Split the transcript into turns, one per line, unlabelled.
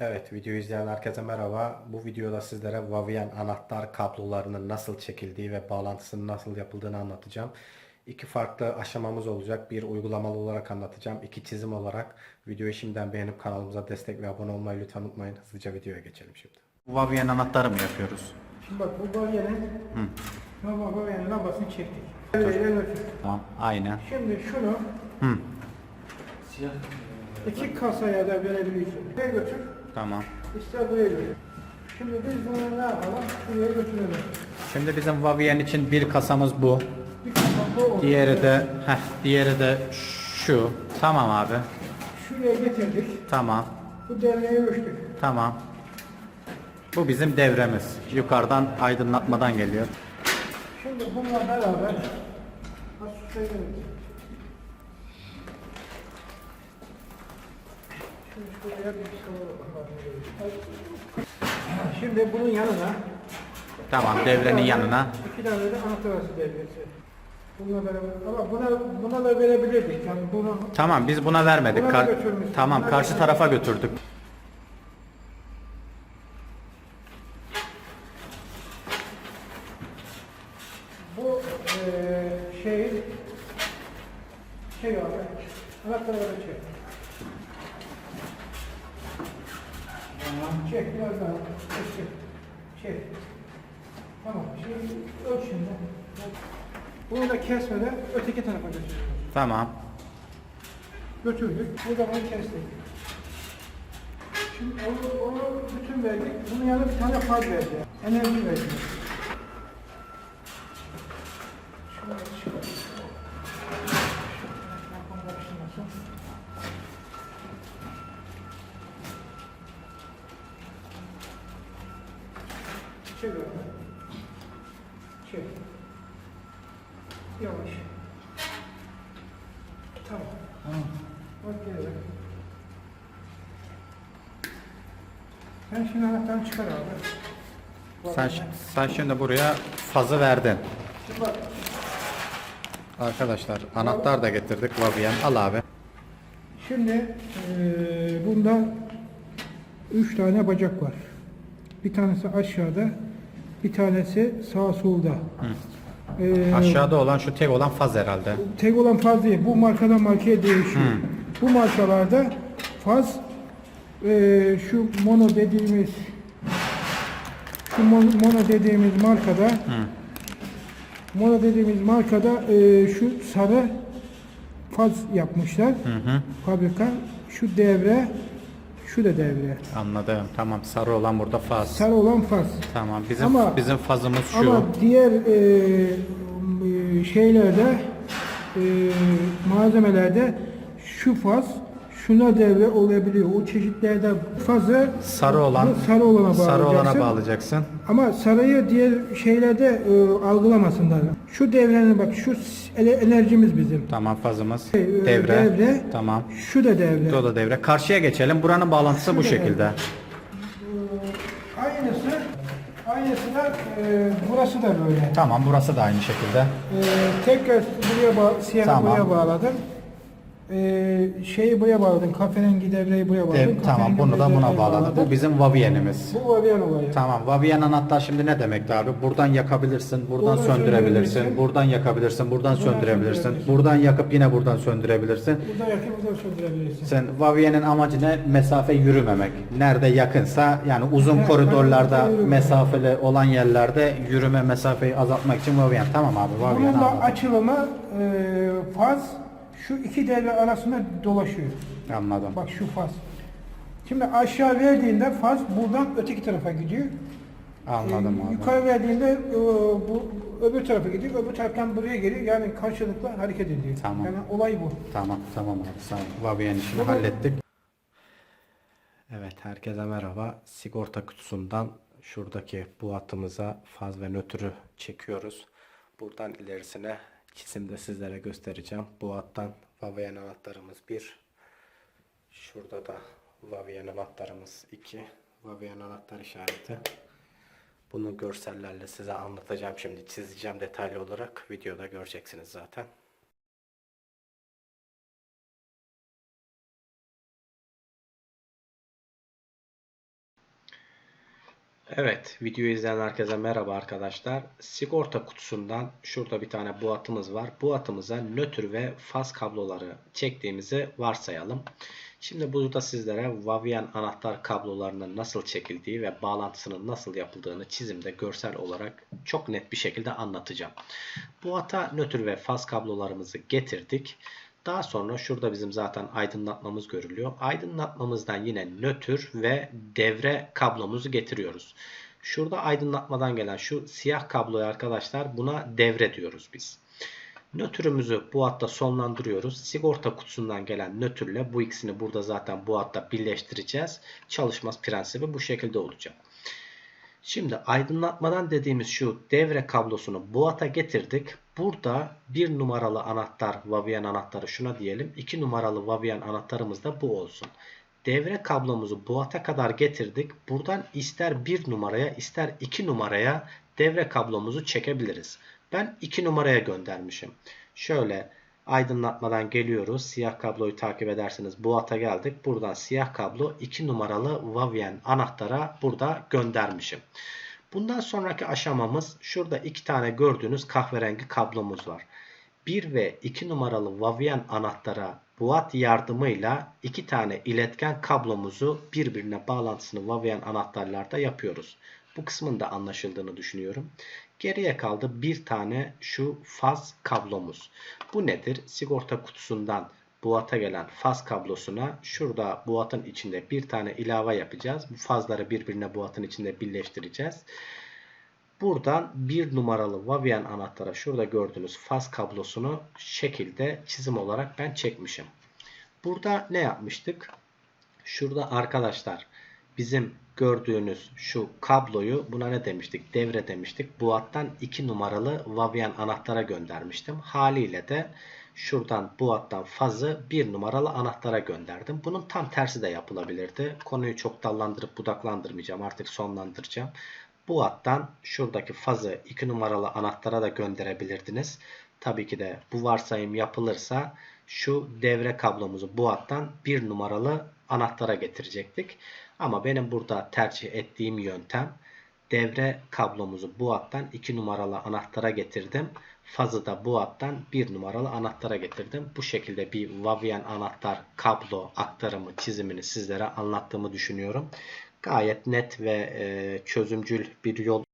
Evet, videoyu izleyen herkese merhaba. Bu videoda sizlere Vavien anahtar kablolarının nasıl çekildiği ve bağlantısının nasıl yapıldığını anlatacağım. İki farklı aşamamız olacak. Bir uygulamalı olarak anlatacağım. iki çizim olarak. Videoyu şimdiden beğenip kanalımıza destek ve abone olmayı lütfen unutmayın. Hızlıca videoya geçelim şimdi.
Vavien anahtarı mı yapıyoruz?
Şimdi bak bu normal baryenin lambasını çektik. Ölçü.
Tamam. Aynen.
Şimdi şunu
Hı.
iki kasaya da verebiliyorsun. Buraya götür,
Tamam.
buraya götür. Şimdi biz bunu ne yapalım? Şuraya götürelim.
Şimdi bizim Vavien için bir kasamız bu.
Bir kasa bu oldu.
Diğeri de heh, diğeri de şu. Tamam abi.
Şuraya getirdik.
Tamam.
Bu devreyi ölçtük.
Tamam. Bu bizim devremiz. Yukarıdan aydınlatmadan geliyor.
Şimdi bununla beraber nasıl söyleyeyim? Şimdi bunun yanına
Tamam devrenin yanına.
İki tane de anahtar arası devresi. Bununla beraber ama buna buna da verebilirdik. Yani bunu
Tamam biz buna vermedik.
Buna
Kar-
götürmüşsün.
tamam
Buna
karşı
götürmüşsün.
tarafa götürdük.
bu eee şey şey abi anahtarı böyle çek. Tamam çek biraz daha. Çek çek. Çek. Tamam şimdi öl şimdi. Bunu da kesmeden öteki tarafa götürüyoruz.
Tamam.
götürdük. Burada bunu kestik. Şimdi onu, onu bütün verdik. Bunun yanına bir tane faz verdi. Enerji verdi. Çek abi. Çek. Yavaş. Tamam. Bak geri. Sen şimdi anahtarını çıkar abi.
Sen, sen şimdi buraya fazı verdin.
Şimdi bak,
Arkadaşlar anahtar da getirdik Vavien. Al abi.
Şimdi eee bunda üç tane bacak var. Bir tanesi aşağıda, bir tanesi sağ solda. Eee,
Aşağıda olan şu tek olan faz herhalde.
tek olan faz değil. Bu markadan markaya değişiyor. Bu markalarda faz eee, şu mono dediğimiz şu mon- mono dediğimiz markada mono dediğimiz markada eee, şu sarı faz yapmışlar. Fabrika şu devre şu da devre.
Anladım. Tamam sarı olan burada faz.
Sarı olan faz.
Tamam bizim
Ama-
bizim fazımız şu.
Ama diğer eee, şeylerde eee, malzemelerde şu faz şuna devre olabiliyor. O çeşitlerde fazı
sarı olan
bu sarı olana
sarı olana
bağlayacaksın.
bağlayacaksın.
Ama sarıyı diğer şeylerde eee, algılamasınlar. Şu devrenin bak şu enerjimiz bizim.
Tamam fazımız.
Şey, eee,
Devre.
devre.
Tamam.
Şu da devre.
Bu da devre. Karşıya geçelim. Buranın bağlantısı bu
Şurada
şekilde.
Aynısı aynısı da eee, burası da böyle.
Tamam burası da aynı şekilde.
Ee, tekrar buraya bağ siyahı
Tamam.
buraya bağladım. Ee, şeyi buraya bağladım. Kafenin devreyi buraya bağladım.
Dev- tamam bunu da buna bağladık. Bu bizim Vavien'imiz.
Bu Vavian olayı.
Tamam. Vavien anahtar şimdi ne demekti abi? Buradan yakabilirsin, buradan
Buradan
söndürebilirsin,
söndürebilirsin.
buradan yakabilirsin, buradan söndürebilirsin,
söndürebilirsin.
buradan yakıp yine buradan söndürebilirsin.
Burada yakın burada söndürebilirsin.
Sen Vavien'in amacı ne? Mesafe yürümemek. Nerede yakınsa yani uzun
Evet,
koridorlarda
ben
mesafeli olan yerlerde yürüme mesafeyi azaltmak için Vavien. Tamam abi Vavien
Bunun da
anladım.
açılımı e, faz şu iki devre arasında dolaşıyor.
Anladım.
Bak şu faz. Şimdi aşağı verdiğinde faz buradan öteki tarafa gidiyor.
Anladım
Ee,
abi.
Yukarı verdiğinde e, bu öbür tarafa gidiyor, öbür taraftan buraya geliyor. Yani karşılıklı hareket ediyor.
Tamam.
Yani olay bu.
Tamam tamam abi sağ ol. Vavien işini
Bunu-
hallettik.
Evet, herkese merhaba. Sigorta kutusundan şuradaki bu hattımıza faz ve nötrü çekiyoruz. Buradan ilerisine çizimde sizlere göstereceğim. Bu hattan Vavien anahtarımız 1. Şurada da Vavien anahtarımız 2. Vavien anahtar işareti. Bunu görsellerle size anlatacağım şimdi. Çizeceğim detaylı olarak. Videoda göreceksiniz zaten. Evet, videoyu izleyen herkese merhaba arkadaşlar. Sigorta kutusundan şurada bir tane buatımız var. Buatımıza nötr ve faz kabloları çektiğimizi varsayalım. Şimdi burada sizlere Vavian anahtar kablolarının nasıl çekildiği ve bağlantısının nasıl yapıldığını çizimde görsel olarak çok net bir şekilde anlatacağım. Buata nötr ve faz kablolarımızı getirdik. Daha sonra şurada bizim zaten aydınlatmamız görülüyor. Aydınlatmamızdan yine nötr ve devre kablomuzu getiriyoruz. Şurada aydınlatmadan gelen şu siyah kabloyu arkadaşlar buna devre diyoruz biz. Nötrümüzü bu hatta sonlandırıyoruz. Sigorta kutusundan gelen nötrle bu ikisini burada zaten bu hatta birleştireceğiz. Çalışmaz prensibi bu şekilde olacak. Şimdi aydınlatmadan dediğimiz şu devre kablosunu Boat'a getirdik. Burada bir numaralı anahtar Vavian anahtarı şuna diyelim. 2 numaralı Vavian anahtarımız da bu olsun. Devre kablomuzu Boat'a kadar getirdik. Buradan ister 1 numaraya ister 2 numaraya devre kablomuzu çekebiliriz. Ben 2 numaraya göndermişim. Şöyle aydınlatmadan geliyoruz. Siyah kabloyu takip ederseniz Boat'a geldik. Buradan siyah kablo 2 numaralı Vavian anahtara burada göndermişim. Bundan sonraki aşamamız şurada iki tane gördüğünüz kahverengi kablomuz var. 1 ve 2 numaralı Vavian anahtara Boat yardımıyla iki tane iletken kablomuzu birbirine bağlantısını Vavian anahtarlarda yapıyoruz. Bu kısmın da anlaşıldığını düşünüyorum. Geriye kaldı bir tane şu faz kablomuz. Bu nedir? Sigorta kutusundan Boat'a gelen faz kablosuna şurada Boat'ın içinde bir tane ilave yapacağız. Bu fazları birbirine Boat'ın içinde birleştireceğiz. Buradan bir numaralı Vavian anahtara şurada gördüğünüz faz kablosunu şekilde çizim olarak ben çekmişim. Burada ne yapmıştık? Şurada arkadaşlar bizim gördüğünüz şu kabloyu buna ne demiştik? Devre demiştik. Bu hattan 2 numaralı Vavian anahtara göndermiştim. Haliyle de şuradan bu hattan fazı 1 numaralı anahtara gönderdim. Bunun tam tersi de yapılabilirdi. Konuyu çok dallandırıp budaklandırmayacağım. Artık sonlandıracağım. Bu hattan şuradaki fazı 2 numaralı anahtara da gönderebilirdiniz. Tabii ki de bu varsayım yapılırsa şu devre kablomuzu bu hattan 1 numaralı anahtara getirecektik. Ama benim burada tercih ettiğim yöntem devre kablomuzu bu hattan 2 numaralı anahtara getirdim. Fazı da bu hattan 1 numaralı anahtara getirdim. Bu şekilde bir Vavian anahtar kablo aktarımı çizimini sizlere anlattığımı düşünüyorum. Gayet net ve e, çözümcül bir yol